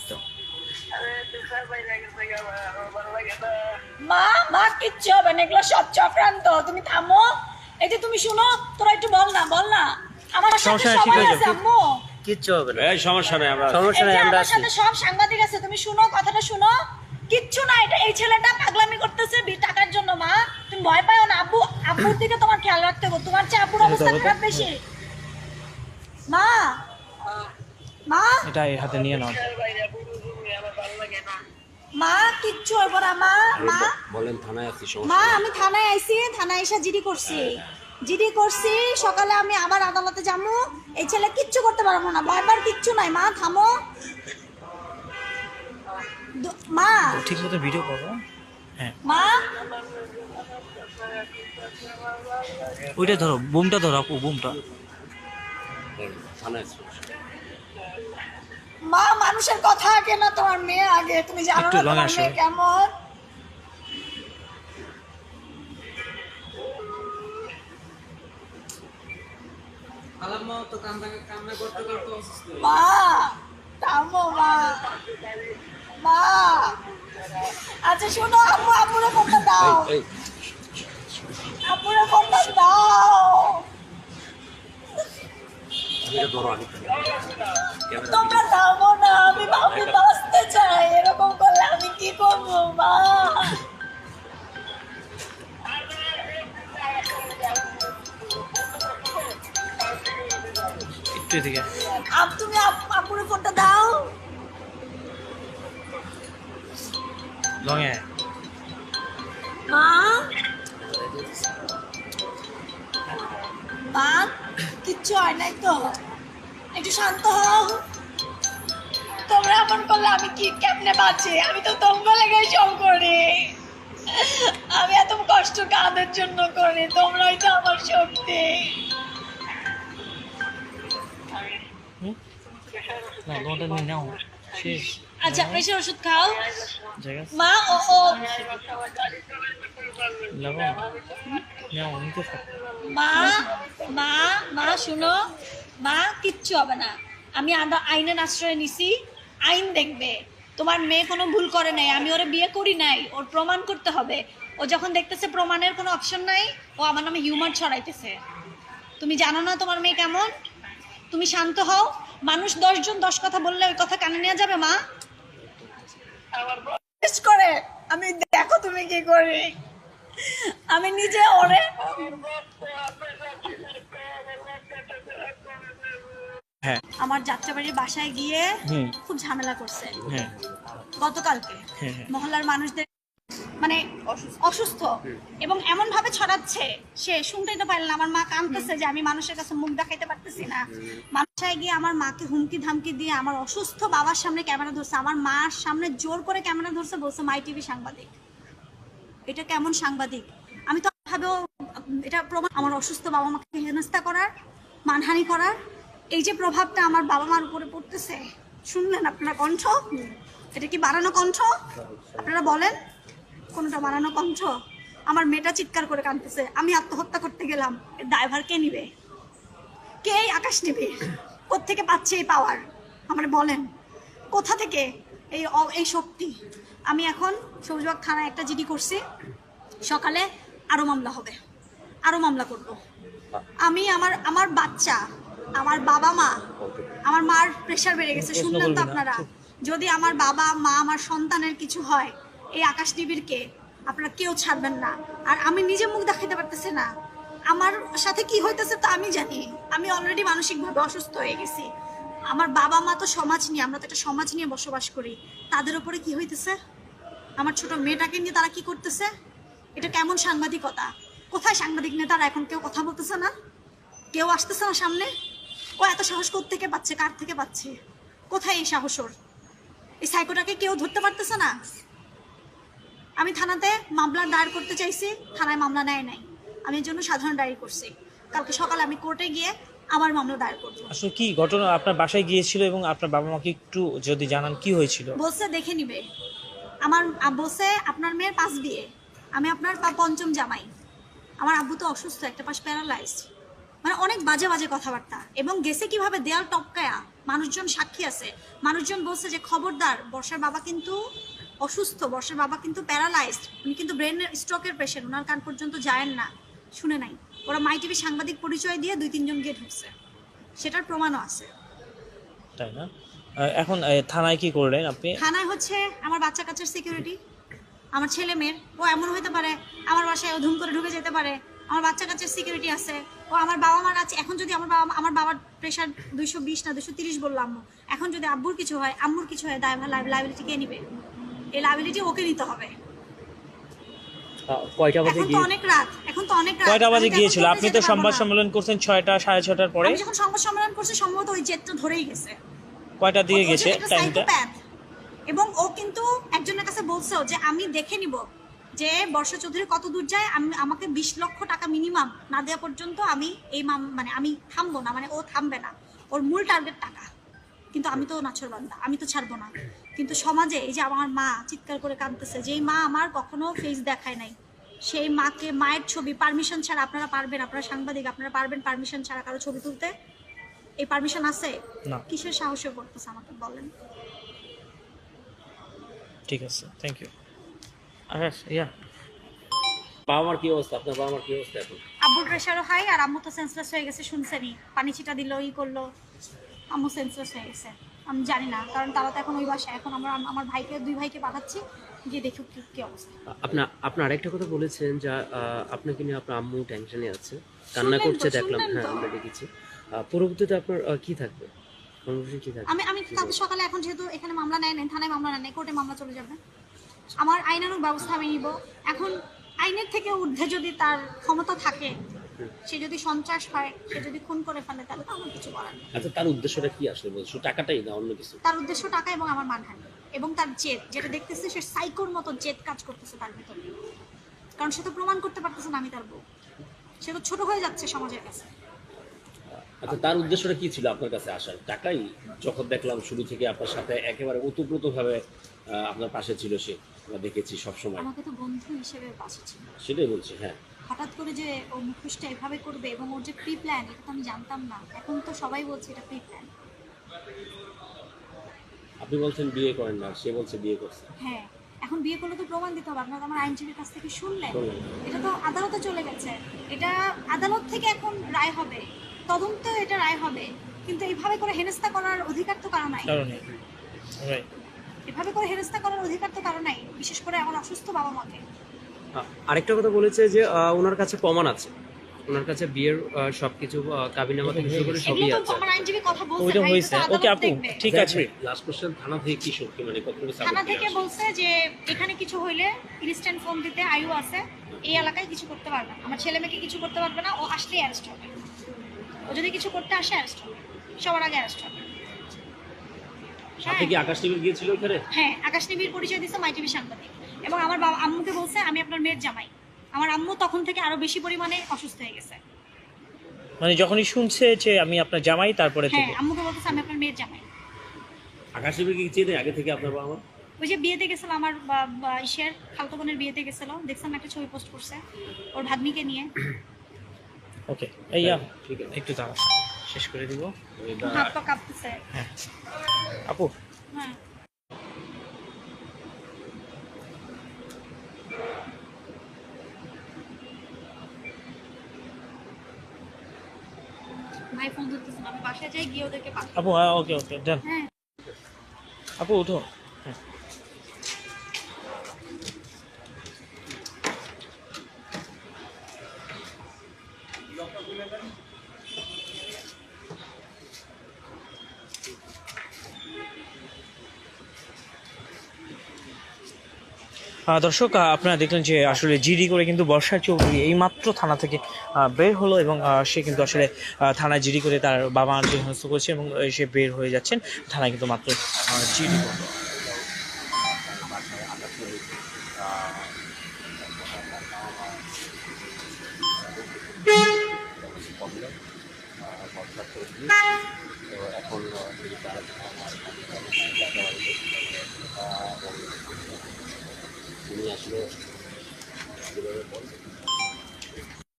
করতো মা মা কিচ্ছু হবে না এগুলো সব চক্রান্ত। তুমি থামো। এই যে তুমি শুনো তোরা একটু বল না বল না। আমার সাথে সমস্যা নেই, ঠিক সবাই আছে আম্মু। কিচ্ছু হবে না। এই সমস্যা নেই আমরা সমস্যা নেই আমরা আমার আছি। সাথে সব সাংবাদিক আছে তুমি শুনো কথাটা শুনো। কিচ্ছু না এটা এই ছেলেটা পাগলামি করতেছে বি- টাকার জন্য মা। তুমি ভয় পাও না আব্বু আব্বুর দিকে তোমার খেয়াল রাখতে হবে। তোমার চেয়ে আব্বুর অবস্থা খারাপ বেশি। মা মা? এটা এই হাতে নিয়ে নাও। মা কিচ্ছু হইব না মা মা। বলেন থানায় আছি সমস্যা মা আমি থানায় আইছি থানায় এসে জিডি করছি। জিডি করছি সকালে আমি আবার আদালতে যাব এই ছেলে কিচ্ছু করতে পারব না ভয়বার কিচ্ছু নাই মা থামো। মা। ঠিক মতো ভিডিও করো হ্যাঁ। মা। ওইটা ধরো বুমটা ধরো আপু বুমটা থানায়। মা মানুষের কথা আগে না তোমার মেয়ে আগে। তুমি জানো না তোমার মেয়ে কেমন? মা থামো মা। মা। আচ্ছা শোনো আপু আপুরে ফোনটা দাও। আপুরে ফোনটা দাও। তোমরা থামো না আমি আমি বাঁচতে চাই। এরকম করলে আমি কি করব মা? একটু এদিকে। আপ তুমি আপ- ফোনটা দাও। লং মা মা? কিচ্ছু হয় নাই তো? একটু শান্ত হও। তোমরা এমন করলে আমি কি কেমনে বাঁচি? আমি তো তোমরা লেগে সব করি। আমি এত কষ্ট কাদের জন্য করি? তোমরাই তো আমার শক্তি। না নিয়ে নাও। শেষ। আচ্ছা প্রেশার ওষুধ খাও। মা ও ও। মা মা মা শুনো। মা কিচ্ছু হবে না। আমি আইনের আশ্রয় নিছি। আইন দেখবে। তোমার মেয়ে কোনো ভুল করে নাই। আমি ওরে বিয়ে করি নাই। ওর প্রমাণ করতে হবে। ও যখন দেখতেছে প্রমাণের কোনো অপশন নাই ও আমার নামে হিউমার ছড়াইতেছে। তুমি জানো না তোমার মেয়ে কেমন? তুমি শান্ত হও। মানুষ দশজন দশ কথা বললে ওই কথা কানে নেওয়া যাবে মা? করে। আমি দেখো তুমি কি করি। আমি নিজে ওরে হ্যাঁ। আমার যাত্রাবাড়ির বাসায় গিয়ে খুব ঝামেলা করছে। হ্যাঁ। গতকালকে হ্যাঁ। মহল্লার মানুষদের মানে অসুস্থ। এবং এমন ভাবে ছড়াচ্ছে সে, শুনতেই তো পারলেন আমার মা কাঁদতেছে যে আমি মানুষের কাছে মুখ দেখাইতে পারতেছি না। বাসায় গিয়ে আমার মাকে হুমকি ধামকি দিয়ে আমার অসুস্থ বাবার সামনে ক্যামেরা ধরছে। আমার মার সামনে জোর করে ক্যামেরা ধরছে, বলছে, মাই টিভি সাংবাদিক। এটা কেমন সাংবাদিক? আমি তো ভাবেও এটা প্রমাণ, আমার অসুস্থ বাবা মাকে হেনস্থা করার, মানহানি করার। এই যে প্রভাবটা আমার বাবা মার উপরে পড়তেছে, শুনলেন আপনারা কণ্ঠ? এটা কি বাড়ানো কণ্ঠ? আপনারা বলেন। কোনটা বাড়ানো কণ্ঠ? আমার মেয়েটা চিৎকার করে কাঁদতেছে। আমি আত্মহত্যা করতে গেলাম। ড্রাইভার কে নিবে? কে আকাশ নিবে? কোত্থেকে পাচ্ছে এই পাওয়ার আমার বলেন কোথা থেকে এই অ- এই শক্তি? আমি এখন সবুজবাগ থানায় একটা জিডি করছি। সকালে আরও মামলা হবে। আরও মামলা করব। আমি আমার আমার বাচ্চা আমার বাবা মা আমার মার প্রেশার বেড়ে গেছে। শুনলেন তো আপনারা? যদি আমার বাবা মা আমার সন্তানের কিছু হয় এই আকাশ টিভির কে? আপনারা কেউ ছাড়বেন না। আর আমি নিজে মুখ দেখাতে পারতেছি না। আমার সাথে কি হইতেছে তো আমি জানি। আমি অলরেডি মানসিকভাবে অসুস্থ হয়ে গেছি। আমার বাবা মা তো সমাজ নিয়ে, আমরা তো একটা সমাজ নিয়ে বসবাস করি। তাদের উপরে কি হইতেছে? আমার ছোট মেয়েটাকে নিয়ে তারা কি করতেছে? এটা কেমন সাংবাদিকতা? কোথায় সাংবাদিক নেতারা এখন কেউ কথা বলতেছে না? কেউ আসতেছে না সামনে? ও এত সাহস থেকে পাচ্ছে? কার থেকে পাচ্ছে? কোথায় এই সাহস ওর? এই সাইকোটাকে কেউ ধরতে পারতেছে না? আমি থানাতে মামলা দায়ের করতে চাইছি থানায় মামলা নেয় নাই। আমি এর জন্য সাধারণ ডায়েরি করছি। কালকে সকালে আমি কোর্টে গিয়ে আমার মামলা দায়ের করব। আসলে কি ঘটনা? আপনার বাসায় গিয়েছিল এবং আপনার বাবা মাকে একটু যদি জানান কি হয়েছিল? বলছে দেখে নিবে। আমার বলছে আপনার মেয়ের পাঁচ বিয়ে। আমি আপনার পঞ্চম জামাই। আমার আব্বু তো অসুস্থ একটা পাশ প্যারালাইজড। মানে অনেক বাজে বাজে কথাবার্তা। এবং গেছে কীভাবে? দেয়াল টপকায়া। মানুষজন সাক্ষী আছে। মানুষজন বলছে যে খবরদার বর্ষার বাবা কিন্তু অসুস্থ বর্ষার বাবা কিন্তু প্যারালাইজড উনি কিন্তু ব্রেনের স্ট্রোকের পেশেন্ট ওনার কান পর্যন্ত যায়েন না শুনে নাই। ওরা মাই টিভি সাংবাদিক পরিচয় দিয়ে দুই তিনজন গিয়ে ঢুকছে। সেটার প্রমাণও আছে। তাই না? এখন থানায় কি করলেন আপনি? থানায় হচ্ছে আমার বাচ্চা কাচ্চার সিকিউরিটি আমার ছেলে মেয়ের ও এমন হতে পারে আমার বাসায় ও ধুম করে ঢুকে যেতে পারে আমার বাচ্চা কাচ্চার সিকিউরিটি আছে ও আমার বাবা মার আছে এখন যদি আমার বাবা আমার বাবার প্রেশার দুইশো বিশ না দুশো তিরিশ বললাম এখন যদি আব্বুর কিছু হয় আম্মুর কিছু হয় দায়ভার লাইবিলিটি কে নিবে? এই লাইবিলিটি ওকে নিতে হবে। কয়টা বাজে গিয়ে অনেক রাত এখন তো অনেক রাত। কয়টা বাজে তো গিয়েছিল? আপনি তো সংবাদ সম্মেলন করছেন ছয়টা সাড়ে ছটার পরে। আমি যখন সংবাদ সম্মেলন করছি সম্ভবত ওই জেটটা ধরেই গেছে। কয়টার দিকে গেছে টাইমটা এবং ও কিন্তু একজনের কাছে বলছেও যে আমি দেখে নিব যে বর্ষা চৌধুরী কত দূর যায়। আমি আমাকে বিশ লক্ষ টাকা মিনিমাম না দেওয়া পর্যন্ত আমি এই মানে আমি থামবো না। মানে ও থামবে না। ওর মূল টার্গেট টাকা। কিন্তু আমি তো নাছর বান্দা আমি তো ছাড়বো না। কিন্তু সমাজে এই যে আমার মা চিৎকার করে কাঁদতেছে যেই মা আমার কখনো ফেস দেখায় নাই। সেই মাকে মায়ের ছবি পারমিশন ছাড়া আপনারা পারবেন আপনারা সাংবাদিক আপনারা পারবেন পারমিশন ছাড়া কারও ছবি তুলতে? এই পারমিশন আছে? কিসের সাহসে করতেছে আমাকে বলেন। ঠিক আছে থ্যাংক ইউ ইয়া। বাবা মার কি অবস্থা? আপনার বাবা মার কি অবস্থা এখন? আব্বুর প্রেশারও হাই আর আম্মু তো সেন্সলেস হয়ে গেছে শুনছেনই। পানি ছিটা দিল ই করল। আম্মু সেন্সলেস হয়ে গেছে। আমি জানি না কারণ তারা তো এখন ওই বাসায়। এখন আমরা আমার ভাইকে দুই ভাইকে পাঠাচ্ছি গিয়ে দেখুক কি কি অবস্থা। আপনার আপনার আরেকটা কথা বলেছেন যা আপনাকে নিয়ে আপনার আম্মু টেনশনে আছে। কান্না করছে দেখলাম। হ্যাঁ। আমরা দেখেছি। পরবর্তীতে আপনার কি থাকবে? কর্মসূচি কি থাকবে? আমি আমি কালকে সকালে এখন যেহেতু এখানে মামলা নেয় নেন থানায় মামলা নেয় নাই কোর্টে মামলা চলে যাবে। আমার আইনানুক ব্যবস্থা আমি নিব। এখন আইনের থেকে ঊর্ধ্বে যদি তার ক্ষমতা থাকে সে যদি সন্ত্রাস হয় সে যদি খুন করে ফেলে তাহলে তো আমার কিছু করার নেই। আচ্ছা তার উদ্দেশ্যটা কি আসলে বলছো? টাকাটাই না অন্য কিছু? তার উদ্দেশ্য টাকা এবং আমার মানহানি এবং তার জেদ। যেটা দেখতেছে সে সাইকোর মতো জেদ কাজ করতেছে তার ভিতরে। কারণ সে তো প্রমাণ করতে পারতেছে না আমি তার বউ। সে তো ছোট হয়ে যাচ্ছে সমাজের কাছে। আচ্ছা তার উদ্দেশ্যটা কি ছিল আপনার কাছে আসার? টাকাই যখন দেখলাম শুরু থেকে আপনার সাথে একেবারে ওতপ্রোত ভাবে আপনার পাশে ছিল সে। আমরা দেখেছি সবসময়। আমাকে তো বন্ধু হিসেবে পাশে ছিল। সেটাই বলছি হ্যাঁ। হঠাৎ করে যে ও মুখোশটা এভাবে করবে এবং ওর যে প্রি প্ল্যান এটা তো আমি জানতাম না। এখন তো সবাই বলছে এটা প্রি প্ল্যান আপনি বলছেন বিয়ে করেন না সে বলছে বিয়ে করছে। হ্যাঁ এখন বিয়ে করলে তো প্রমাণ দিতে হবে। আপনারা আমার আইনজীবীর কাছ থেকে শুনলেন। এটা তো আদালতে চলে গেছে। এটা আদালত থেকে এখন রায় হবে। তদন্ত এটা রায় হবে। কিন্তু এইভাবে করে হেনস্থা করার অধিকার তো কারও নাই। কারণে রাইট এভাবে করে হেনস্থা করার অধিকার তো কারও নাই। বিশেষ করে আমার অসুস্থ বাবা মাকে আরেকটা কথা বলেছে যে ওনার কাছে প্রমাণ আছে। ওনার কাছে বিয়ের সবকিছু কাবিনামা থেকে শুরু করে সবই আছে। ওইটা হয়েছে। ওকে আপু ঠিক আছে। লাস্ট কোশ্চেন থানা থেকে কি সত্যি মানে কতটুকু থানা থেকে বলছে যে এখানে কিছু হইলে ইনস্ট্যান্ট ফোন দিতে আয়ু আছে এই এলাকায় কিছু করতে পারবে না। আমার ছেলে মেয়েকে কিছু করতে পারবে না ও আসলেই অ্যারেস্ট হবে। ও যদি কিছু করতে আসে অ্যারেস্ট হবে। সবার আগে অ্যারেস্ট হবে। সাথে কি আকাশ টিভি গিয়েছিল ওখানে হ্যাঁ আকাশ টিভির পরিচয় দিচ্ছে মাই টিভি সাংবাদিক। এবং আমার বাবা আম্মুকে বলছে আমি আপনার মেয়ের জামাই। আমার আম্মু তখন থেকে আরও বেশি পরিমাণে অসুস্থ হয়ে গেছে। মানে যখনই শুনছে যে আমি আপনার জামাই তারপরে হ্যাঁ থেকে? আম্মুকে বলতেছে আমি আপনার মেয়ের জামাই। আকাশ টিভি কি চেনে আগে থেকে আপনার বাবা মা? ওই যে বিয়েতে গেছিল আমার বা- বা- ইসের খালতো বোনের বিয়েতে গেছিল। দেখছিলাম একটা ছবি পোস্ট করছে ওর ভাগ্নিকে নিয়ে। ওকে এই ইয়া, ঠিক আছে। একটু দাঁড়া শেষ করে দিব। এটা- হাত পা কাঁপতেছে। আপু হ্যাঁ ভাই ফোন ধরতেছে না আমি বাসায় যাই গিয়ে ওদেরকে আপু হ্যাঁ ওকে ওকে ডান হ্যাঁ। আপু উঠো। হ্যাঁ। দর্শক আপনারা দেখলেন যে আসলে জিডি করে কিন্তু বর্ষা চৌধুরী এই মাত্র থানা থেকে বের হলো এবং সে কিন্তু আসলে থানায় জিডি করে তার বাবা যে হেনস্থ করেছে এবং সে বের হয়ে যাচ্ছেন। থানায় কিন্তু মাত্র জিডি করল এখন তুমি আসলে।